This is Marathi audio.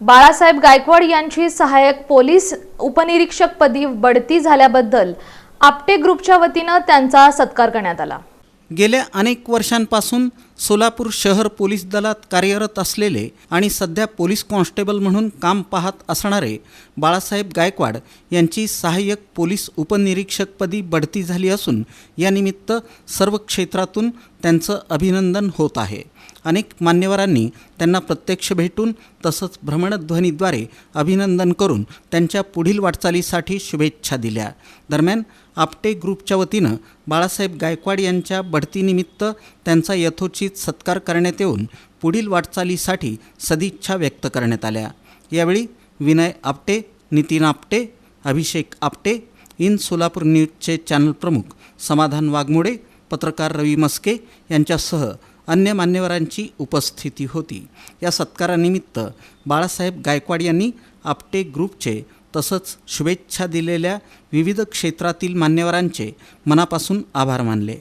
बाळासाहेब गायकवाड यांची सहाय्यक पोलीस उपनिरीक्षकपदी बढती झाल्याबद्दल आपटे ग्रुपच्या वतीनं त्यांचा सत्कार करण्यात आला. गेल्या अनेक वर्षांपासून सोलापूर शहर पोलीस दलात कार्यरत असलेले आणि सध्या पोलीस कॉन्स्टेबल म्हणून काम पाहत असणारे बाळासाहेब गायकवाड यांची सहाय्यक पोलीस उपनिरीक्षकपदी बढती झाली असून यानिमित्त सर्व क्षेत्रातून त्यांचं अभिनंदन होत आहे. अनेक मान्यवरांनी त्यांना प्रत्यक्ष भेटून तसंच भ्रमणध्वनीद्वारे अभिनंदन करून त्यांच्या पुढील वाटचालीसाठी शुभेच्छा दिल्या. दरम्यान आपटे ग्रुपच्या वतीनं बाळासाहेब गायकवाड यांच्या बढतीनिमित्त त्यांचा यथोचित सत्कार करण्यात येऊन पुढील वाटचालीसाठी सदिच्छा व्यक्त करण्यात आल्या. यावेळी विनय आपटे नितीन आपटे अभिषेक आपटे इन सोलापूर न्यूजचे चॅनल प्रमुख समाधान वाघमोडे पत्रकार रवी मस्के यांच्यासह अन्य मान्यवरांची उपस्थिती होती. या सत्कारानिमित्त बाळासाहेब गायकवाड यांनी आपटे ग्रुपचे तसंच शुभेच्छा दिलेल्या विविध क्षेत्रातील मान्यवरांचे मनापासून आभार मानले.